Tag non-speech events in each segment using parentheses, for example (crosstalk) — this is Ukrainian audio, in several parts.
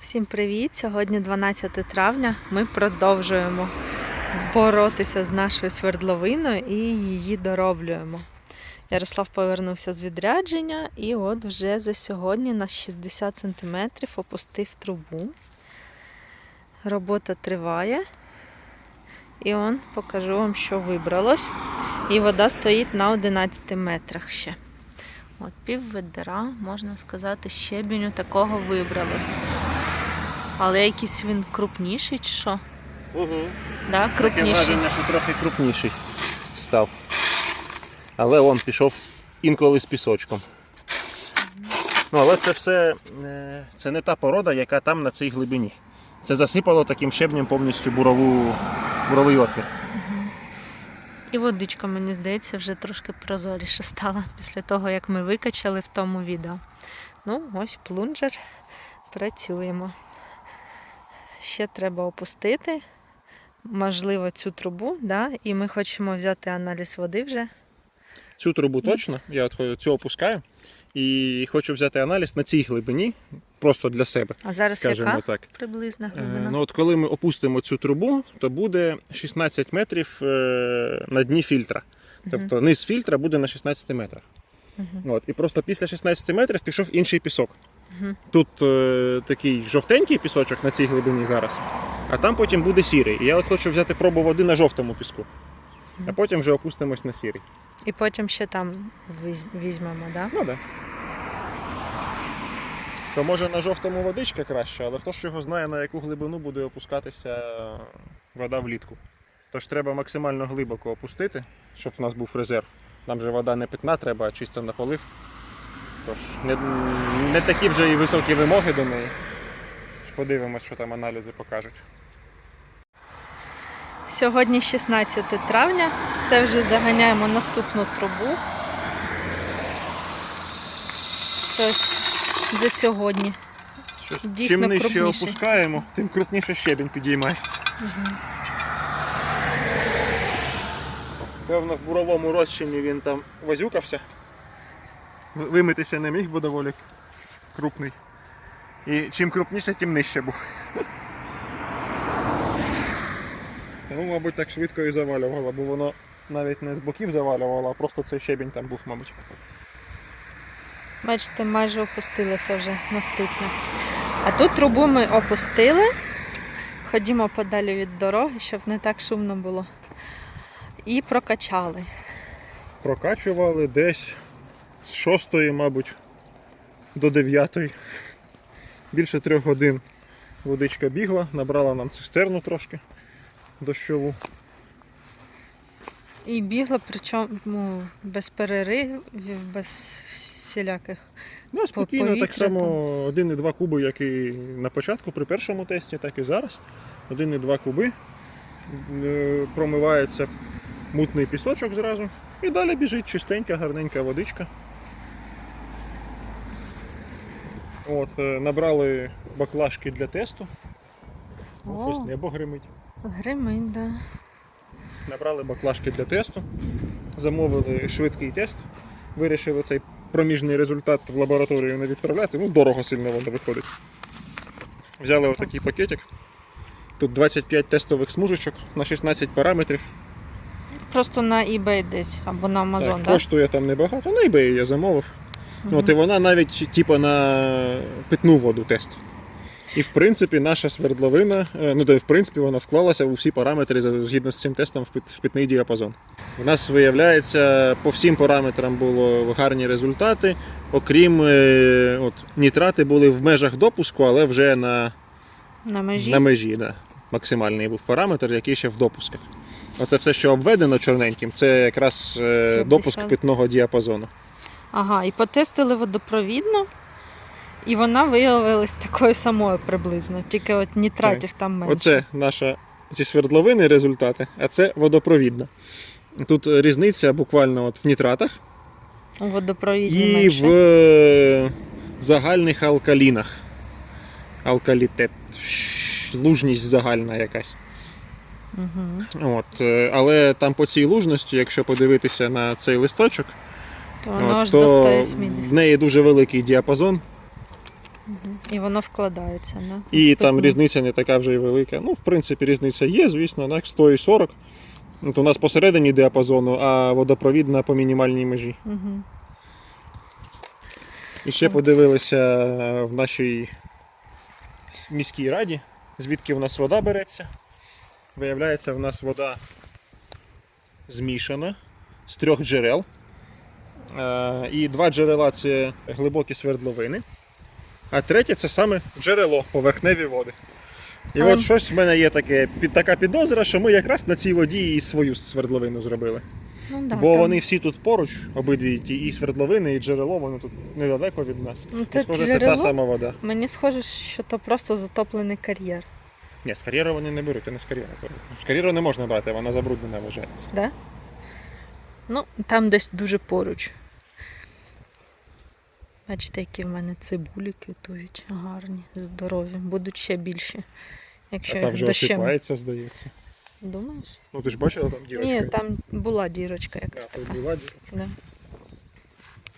Всім привіт! Сьогодні 12 травня. Ми продовжуємо боротися з нашою свердловиною і її дороблюємо. Ярослав повернувся з відрядження і от вже за сьогодні на 60 см опустив трубу. Робота триває. І он покажу вам, що вибралось. І вода стоїть на 11 метрах ще. От пів ведра, можна сказати, щебеню такого вибралось. Але якийсь він крупніший чи що? Угу. Да, Таке крупніший. враження, що трохи крупніший став. Але он пішов інколи з пісочком. Ну, але це все е, це не та порода, яка там на цій глибині. Це засипало таким щебнем повністю бурову, буровий отвір. І водичка, мені здається, вже трошки прозоріше стала після того, як ми викачали в тому відео. Ну, ось плунжер. Працюємо. Ще треба опустити, можливо, цю трубу, да? і ми хочемо взяти аналіз води вже. Цю трубу точно, я от цю опускаю. І хочу взяти аналіз на цій глибині, просто для себе, А зараз скажімо яка так. приблизна Е, глибина? Ну, от коли ми опустимо цю трубу, то буде 16 метрів е, на дні фільтра. Тобто низ фільтра буде на 16 метрах. Мгм, От, і просто після 16 метрів пішов інший пісок. мгм. Тут е, такий жовтенький пісочок на цій глибині зараз, а там потім буде сірий. І я от хочу взяти пробу води на жовтому піску, а потім вже опустимось на сірий. І потім ще там візь- візьмемо, да? Ну так. Да. То може на жовтому водичка краще, але хто ж його знає, на яку глибину буде опускатися вода влітку. Тож треба максимально глибоко опустити, щоб в нас був резерв. Нам же вода не питна треба, а чисто на полив. Тож не, не такі вже і високі вимоги до неї. Подивимось, що там аналізи покажуть. Сьогодні 16 травня. Це вже заганяємо наступну трубу. Це ось за сьогодні. Щось, Дійсно чим нижче крупніший. опускаємо, тим крупніше щебінь підіймається. Угу. Певно, в буровому розчині він там возюкався. Вимитися не міг, бо доволі крупний. І чим крупніше, тим нижче був. Тому, (laughs) мабуть, так швидко і завалювало, бо воно навіть не з боків завалювало, а просто цей щебінь там був, мабуть. Бачите, майже опустилося вже наступне. А тут трубу ми опустили. Ходімо подалі від дороги, щоб не так шумно було. І прокачали. Прокачували десь з 6, мабуть, до 9. Більше трьох годин водичка бігла, набрала нам цистерну трошки дощову. І бігла, причому без переривів, без всіляких. Ну, спокійно, так повітря само 1,2 куби, як і на початку при першому тесті, так і зараз. 1,2 куби. Е, Промивається мутний пісочок зразу. І далі біжить чистенька, гарненька водичка. От, е, набрали баклажки для тесту. О, О. Щось небо гримить. Гримить, да. Набрали баклажки для тесту, замовили швидкий тест, вирішили цей проміжний результат в лабораторію не відправляти, ну дорого сильно воно виходить. Взяли отакий пакетик. Тут 25 тестових смужечок на 16 параметрів. Просто на eBay десь або на Amazon, так, да? Коштує там небагато, на eBay я замовив. Мгм. От і вона навіть типу, на питну воду тест. І в принципі наша свердловина, е, ну то в принципі вона вклалася у всі параметри згідно з цим тестом в питний діапазон. У нас виявляється, по всім параметрам було гарні результати, окрім е, от, нітрати були в межах допуску, але вже на, На межі. на межі. Да. Максимальний був параметр, який ще в допусках. Оце все, що обведено чорненьким, це якраз е, 50. допуск питного діапазону. Ага, і потестили водопровідно, і вона виявилась такою самою приблизно, тільки от нітратів там менше. Оце наша зі свердловини результати, а це водопровідна. Тут різниця буквально от в нітратах У водопровідній і менше. в е, загальних алкалінах. Алкалітет, лужність загальна якась. Угу. От, е, але там по цій лужності, якщо подивитися на цей листочок, То воно от, то в неї дуже великий діапазон. Мгм. І воно вкладається, да? І там Наступне. різниця не така вже й велика. Ну, в принципі, різниця є, звісно, так, 100 і 40. От у нас посередині діапазону, а водопровідна по мінімальній межі. Мгм. І ще подивилися в нашій міській раді, звідки в нас вода береться. Виявляється, в нас вода змішана з трьох джерел. Е, І два джерела це глибокі свердловини, а третє це саме джерело, поверхневі води. І Але- от щось в мене є таке, така підозра, що ми якраз на цій воді і свою свердловину зробили. Ну, да, Бо там- вони всі тут поруч, обидві ті і свердловини, і джерело, вони тут недалеко від нас. Ну, це схоже, це та сама вода. Мені схоже, що то просто затоплений кар'єр. Ні, з кар'єру вони не беруть, а не з кар'єру. З кар'єру не можна брати, вона забруднена вважається. Да? Ну, там десь дуже поруч. Бачите, які в мене цибулі квітують гарні, здорові, будуть ще більші. Якщо а та вже дощем. осипається, здається. Думаєш? Ну ти ж бачила там дірочку? Ні, там була дірочка якась а, така. була дірочка. Да.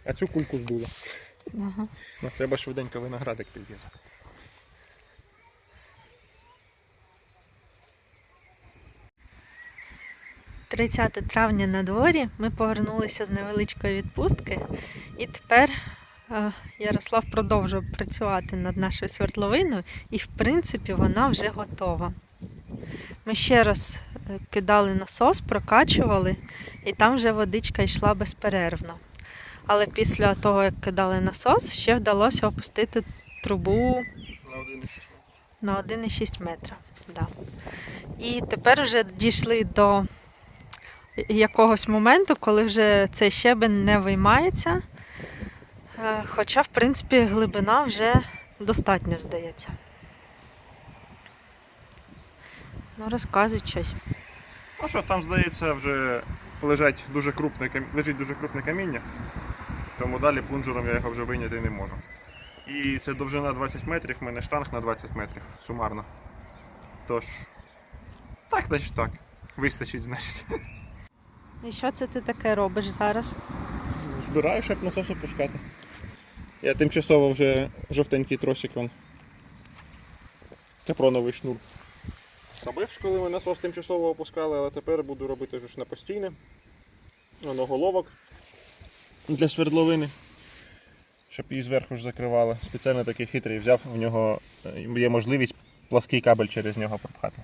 А цю кульку здуло. Ага. Ну, треба швиденько виноградик підв'язати. — 30 травня на дворі. Ми повернулися з невеличкої відпустки, і тепер е, Ярослав продовжує працювати над нашою свердловиною, і в принципі вона вже готова. Ми ще раз е, кидали насос, прокачували, і там вже водичка йшла безперервно. Але після того, як кидали насос, ще вдалося опустити трубу На один і на 1,6 метра. Да. І тепер вже дійшли до якогось моменту, коли вже цей щебень не виймається. Е, Хоча, в принципі, глибина вже достатня, здається. Ну, розказуй щось. Ну що, там, здається, вже лежать дуже крупне, лежить дуже крупне каміння, тому далі плунжером я його вже вийняти не можу. І це довжина 20 метрів, в мене штанг на 20 метрів сумарно. Тож, так, значить так. Вистачить, значить. І що це ти таке робиш зараз? Збираю, щоб насос опускати. Я тимчасово вже жовтенький тросик вон. Капроновий шнур. Робив коли ми насос тимчасово опускали, але тепер буду робити вже на постійне. Воно головок для свердловини. Щоб її зверху ж закривали. Спеціально такий хитрий взяв, в нього е, є можливість плаский кабель через нього пропхати.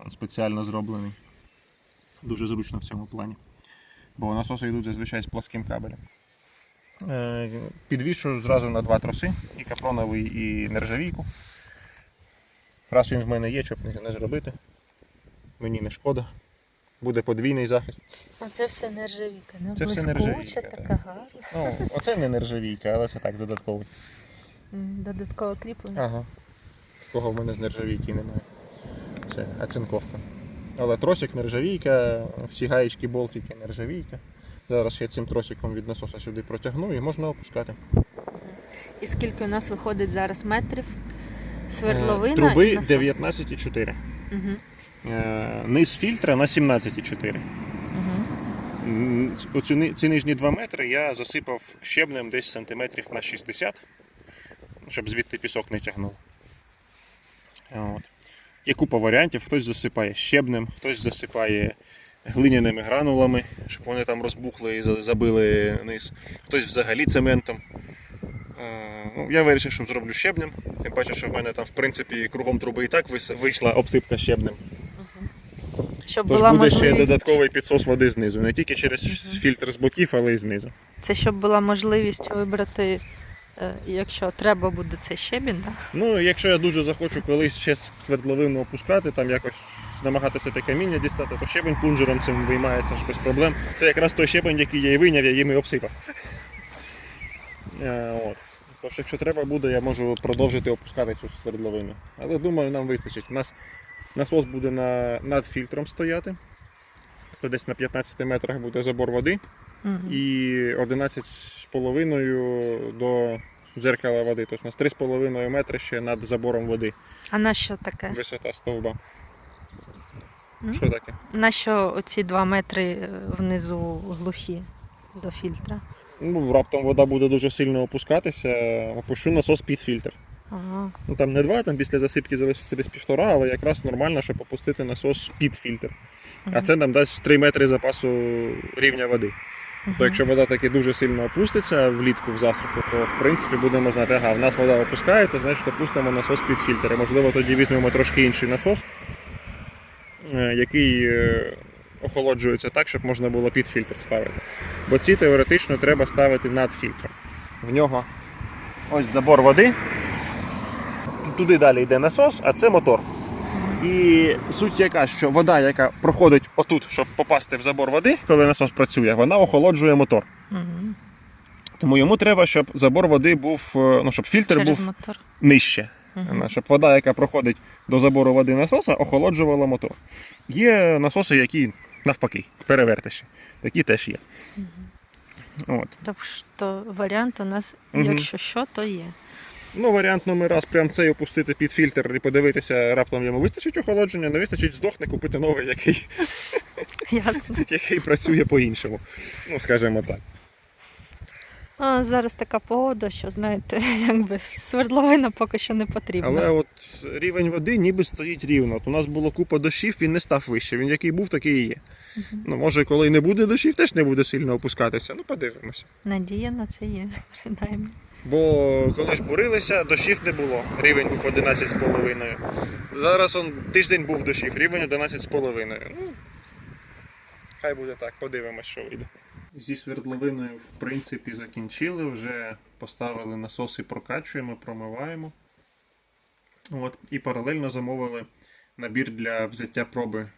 Він спеціально зроблений. Дуже зручно в цьому плані бо насоси йдуть зазвичай з пласким кабелем. Е, Підвішую зразу на два троси, і капроновий, і нержавійку. Раз він в мене є, щоб не- зробити. Мені не шкода. Буде подвійний захист. Оце все нержавійка, не Це все нержавійка, така так. гарна. Ну, оце не нержавійка, але це так додатковий. М, Додаткове кріплення. Ага. Такого в мене з нержавійки немає. Це оцинковка. Але тросик нержавійка, всі гаєчки, болтики нержавійка. Зараз я цим тросиком від насоса сюди протягну і можна опускати. І скільки у нас виходить зараз метрів? Е, Свердловина Труби і 19,4. Угу. Е, Низ фільтра на 17,4. Угу. М, ці нижні 2 метри я засипав щебнем десь сантиметрів на 60, щоб звідти пісок не тягнув. От. Є купа варіантів, хтось засипає щебнем, хтось засипає глиняними гранулами, щоб вони там розбухли і забили низ, хтось взагалі цементом. Е, Ну, я вирішив, що зроблю щебнем, тим паче, що в мене там в принципі кругом труби і так вийшла обсипка щебнем. Щоб Тож була буде ще додатковий підсос води знизу. Не тільки через Мгм. фільтр з боків, але й знизу. Це щоб була можливість вибрати, якщо треба буде цей щебінь, да? Ну, якщо я дуже захочу колись ще свердловину опускати, там якось намагатися те каміння дістати, то щебень плунжером цим виймається ж без проблем. Це якраз той щебень, який я і вийняв, я їм і обсипав. (laughs) Е, От. Тож, якщо треба буде, я можу продовжити опускати цю свердловину. Але думаю, нам вистачить. У нас насос буде на, над фільтром стояти. То десь на 15 метрах буде забор води. Мгм. і 11,5 до дзеркала води. Тобто у нас 3,5 метри ще над забором води. А на що таке? Висота стовба. М? Що таке? На що оці два метри е, внизу глухі до фільтра? Ну, раптом вода буде дуже сильно опускатися, опущу насос під фільтр. Ага. Ну там не два, там після засипки залишиться десь півтора, але якраз нормально, щоб опустити насос під фільтр. А це нам дасть 3 метри запасу рівня води. То якщо вода таки дуже сильно опуститься влітку в засуху, то в принципі будемо знати, ага, в нас вода опускається, значить опустимо насос під фільтр. І, можливо, тоді візьмемо трошки інший насос, е, який е, охолоджується так, щоб можна було під фільтр ставити. Бо ці теоретично треба ставити над фільтром. В нього ось забор води. Туди далі йде насос, а це мотор. І суть яка, що вода, яка проходить отут, щоб попасти в забор води, коли насос працює, вона охолоджує мотор. Мгм. Тому йому треба, щоб забор води був, е, ну щоб фільтр Через був мотор. нижче. Мгм. Щоб вода, яка проходить до забору води насоса, охолоджувала мотор. Є насоси, які навпаки, перевертиші. Такі теж є. Мгм. От. Так що варіант у нас, Мгм. якщо що, то є. Ну, варіант номер раз прям цей опустити під фільтр і подивитися, раптом йому вистачить охолодження, не вистачить, здохне, купити новий, який, Ясно. (laughs) який працює по-іншому. Ну, скажімо так. А зараз така погода, що знаєте, (laughs) якби свердловина поки що не потрібна. Але от рівень води ніби стоїть рівно. От у нас було купа дощів, він не став вище. Він який був, такий і є. Мгм. Ну, може, коли не буде дощів, теж не буде сильно опускатися. Ну, подивимося. Надія на це є, (laughs) принаймні. Бо коли ж бурилися, дощів не було. Рівень був 11,5. Зараз он тиждень був дощів, рівень 11,5. Ну, хай буде так, подивимось, що вийде. Зі свердловиною, в принципі, закінчили, вже поставили насоси, прокачуємо, промиваємо. От, і паралельно замовили набір для взяття проби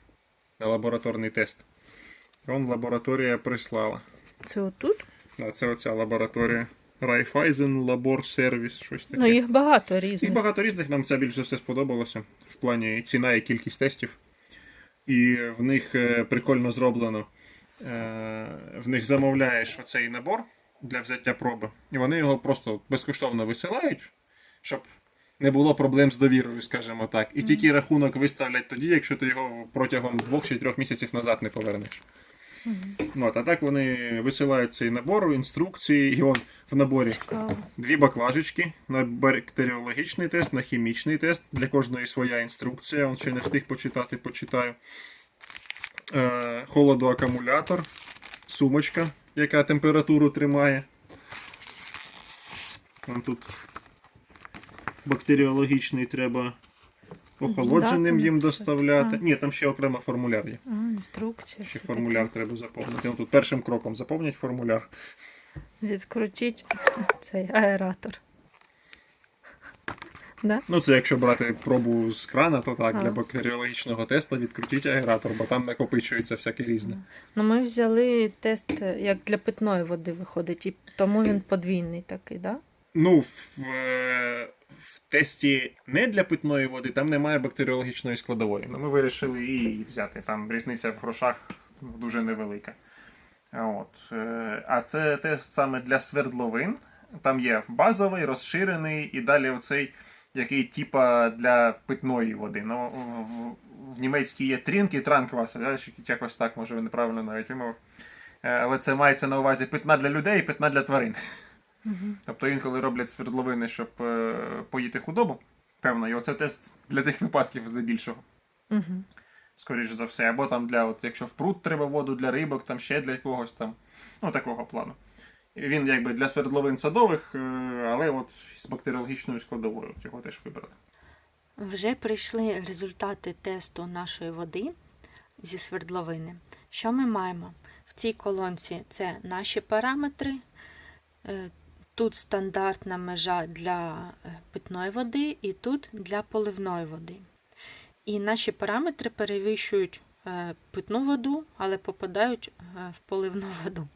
на лабораторний тест. Вон лабораторія прислала. Це отут? А це оця лабораторія. Raiffeisen Labor Service, щось таке. Ну їх багато Їх різних. багато різних, нам ця більше все сподобалося в плані ціна і кількість тестів. І в них е, прикольно зроблено. Е, В них замовляєш оцей набор для взяття проби, і вони його просто безкоштовно висилають, щоб не було проблем з довірою, скажімо так. І тільки рахунок виставлять тоді, якщо ти його протягом двох чи трьох місяців назад не повернеш. Мгм. От, а так вони висилають цей набор, інструкції, і он в наборі Цікаво. дві баклажечки на бактеріологічний тест, на хімічний тест. Для кожної своя інструкція. Он ще не встиг почитати, почитаю. Е, холодоакумулятор, сумочка, яка температуру тримає. Вон тут бактеріологічний треба охолодженим їм доставляти. А. Ні, там ще окремо формуляр є. А, інструкція. Ще формуляр таке. треба заповнити. Вон тут першим кроком заповнять формуляр. Відкрутіть (laughs) цей аератор. (laughs) Да? Ну, це якщо брати пробу з крана, то так, А. для бактеріологічного тесту відкрутіть аератор, бо там накопичується всяке різне. Ну, ми взяли тест, як для питної води виходить, і тому він подвійний такий, да? Ну, в, в, в тесті не для питної води, там немає бактеріологічної складової. Ну, ми вирішили її взяти. Там різниця в грошах дуже невелика. От. е, А це тест саме для свердловин. Там є базовий, розширений і далі оцей, який типа для питної води. Ну, в, в німецькій є трінк і транкваса, якось так, може, неправильно навіть вимовив. Е, Але це мається на увазі питна для людей і питна для тварин. Угу. Тобто інколи роблять свердловини, щоб е, поїти худобу, певно, і оце тест для тих випадків здебільшого, Угу. скоріш за все. Або там для, от, якщо в пруд треба воду для рибок, там ще для когось там, ну такого плану. Він якби для свердловин садових, е, але от з бактеріологічною складовою от його теж вибрати. Вже прийшли результати тесту нашої води зі свердловини. Що ми маємо? В цій колонці це наші параметри. Тут стандартна межа для е, питної води, і тут для поливної води. І наші параметри перевищують е, питну воду, але попадають е, в поливну (laughs) воду.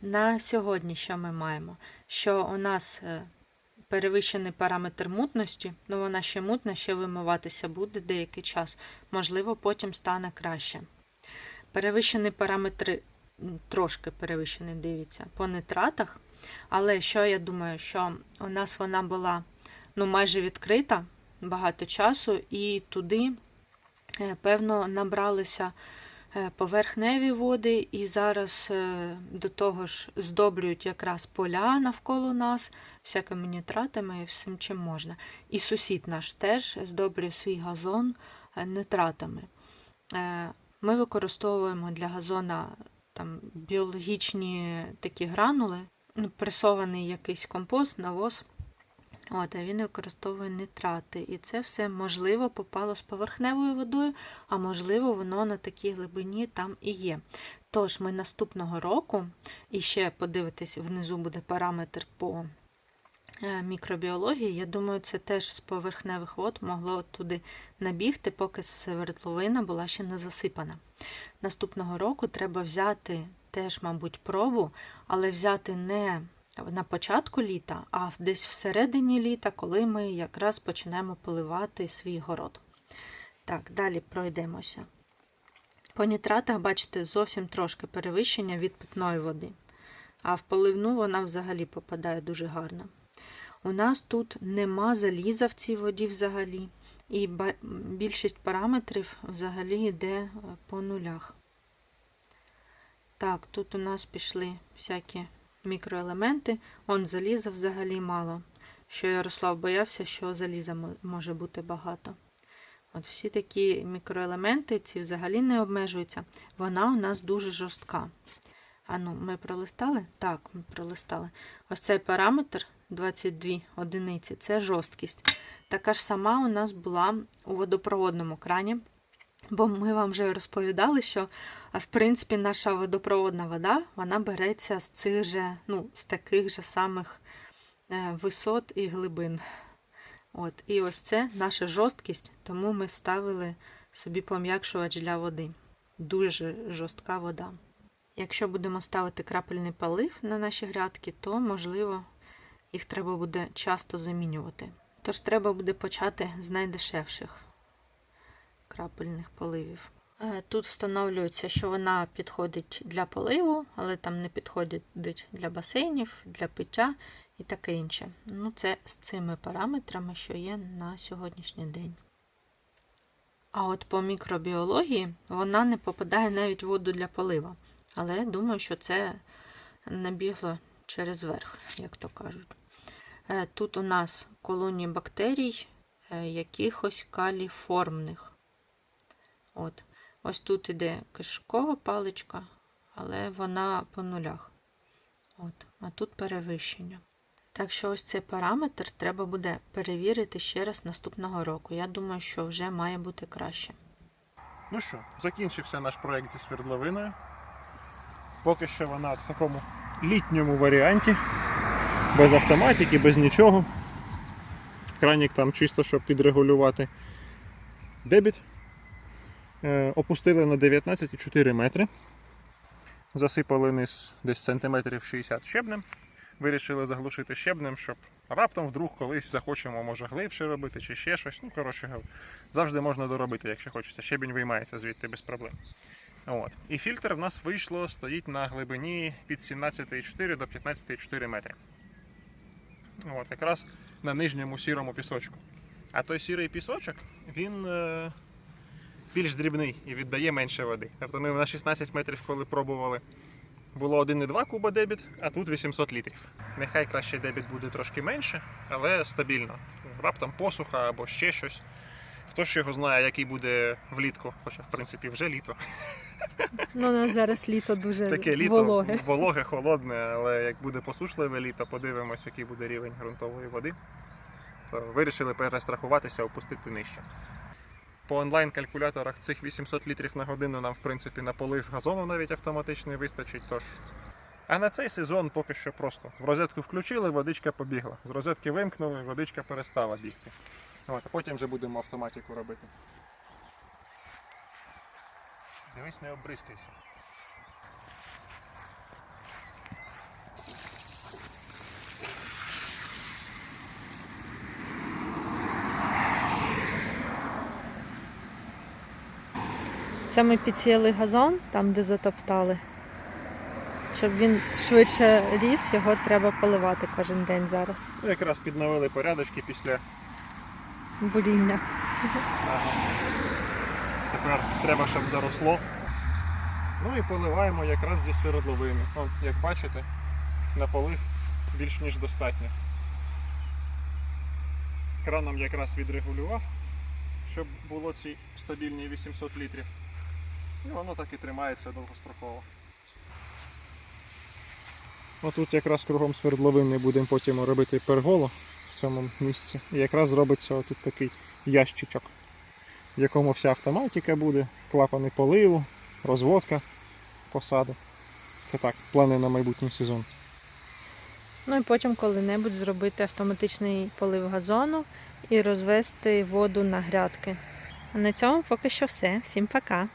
На сьогодні що ми маємо? Що у нас перевищений параметр мутності, ну вона ще мутна, ще вимиватися буде деякий час. Можливо, потім стане краще. Перевищений параметр, трошки перевищений, дивіться, по нитратах. Але що я думаю, що у нас вона була ну, майже відкрита багато часу, і туди, е, певно, набралися е, поверхневі води, і зараз е, до того ж здобрюють якраз поля навколо нас, всякими нітратами і всім чим можна. І сусід наш теж здобрює свій газон нитратами. Ми використовуємо для газона там біологічні такі гранули, ну, пресований якийсь компост, навоз. От, а він використовує нитрати. І це все можливо попало з поверхневою водою, а можливо, воно на такій глибині там і є. Тож ми наступного року, і ще подивитись, внизу буде параметр по е, мікробіології. Я думаю, це теж з поверхневих вод могло туди набігти, поки свердловина була ще не засипана. Наступного року треба взяти теж, мабуть, пробу, але взяти не на початку літа, а десь всередині літа, коли ми якраз почнемо поливати свій город. Так, далі пройдемося. По нітратах, бачите, зовсім трошки перевищення від питної води. А в поливну вона взагалі попадає дуже гарно. У нас тут нема заліза в цій воді взагалі, і більшість параметрів взагалі йде е, по нулях. Так, тут у нас пішли всякі мікроелементи. Он заліза взагалі мало. Що Ярослав боявся, що заліза може бути багато. От всі такі мікроелементи ці взагалі не обмежуються. Вона у нас дуже жорстка. А ну, ми пролистали? Так, ми пролистали. Ось цей параметр 22 одиниці це жорсткість. Така ж сама у нас була у водопроводному крані. Бо ми вам вже розповідали, що в принципі наша водопроводна вода вона береться з цих же, ну, з таких же самих е, висот і глибин. От, і ось це наша жорсткість, тому ми ставили собі пом'якшувач для води. Дуже жорстка вода. Якщо будемо ставити крапельний полив на наші грядки, то можливо їх треба буде часто замінювати. Тож треба буде почати з найдешевших крапельних поливів. Е, Тут встановлюється, що вона підходить для поливу, але там не підходить для басейнів, для пиття і таке інше. Ну, це з цими параметрами, що є на сьогоднішній день. А от по мікробіології вона не попадає навіть в воду для полива. Але я думаю, що це набігло через верх, як то кажуть. Е, Тут у нас колонії бактерій, е, якихось каліформних. От. Ось тут іде кишкова паличка, але вона по нулях. От. А тут перевищення. Так що ось цей параметр треба буде перевірити ще раз наступного року. Я думаю, що вже має бути краще. Ну що, закінчився наш проект зі свердловиною. Поки що вона в такому літньому варіанті, без автоматики, без нічого. Кранік там чисто, щоб підрегулювати дебіт. Е, опустили на 19,4 метри. Засипали низ десь сантиметрів 60 щебнем. Вирішили заглушити щебнем, щоб раптом вдруг колись захочемо, може глибше робити чи ще щось. Ну, коротше, завжди можна доробити, якщо хочеться. Щебінь виймається звідти без проблем. От. І фільтр в нас вийшло, стоїть на глибині від 17,4 до 15,4 метри. От, якраз на нижньому сірому пісочку. А той сірий пісочок, він е, більш дрібний і віддає менше води. Тобто ми на 16 метрів, коли пробували, було 1,2 куба дебіт, а тут 800 літрів. Нехай краще дебіт буде трошки менше, але стабільно. Раптом посуха або ще щось. Хто ж його знає, який буде влітку, хоча в принципі вже літо. Ну, у нас зараз літо дуже Таке літо вологе. вологе, холодне, але як буде посушливе літо, подивимось, який буде рівень ґрунтової води. То вирішили перестрахуватися, опустити нижче. По онлайн-калькуляторах цих 800 літрів на годину нам, в принципі, на полив газону навіть автоматичний вистачить. Тож. А на цей сезон поки що просто в розетку включили, водичка побігла. З розетки вимкнули, водичка перестала бігти. От, потім вже будемо автоматику робити. Дивись, не обризкайся. Це ми підсіяли газон, там, де затоптали. Щоб він швидше ріс, його треба поливати кожен день зараз. Ну, Якраз підновили порядочки після. Буріння. Ага. Тепер треба, щоб заросло. Ну і поливаємо якраз зі свердловини. От, як бачите, на полив більш ніж достатньо. Краном якраз відрегулював, щоб було ці стабільні 800 літрів. І воно так і тримається довгостроково. Отут якраз кругом свердловини будемо потім робити перголу в цьому місці. І якраз зробиться отут такий ящичок, в якому вся автоматика буде, клапани поливу, розводка посади. Це так, плани на майбутній сезон. Ну і потім коли-небудь зробити автоматичний полив газону і розвести воду на грядки. А на цьому поки що все. Всім пока!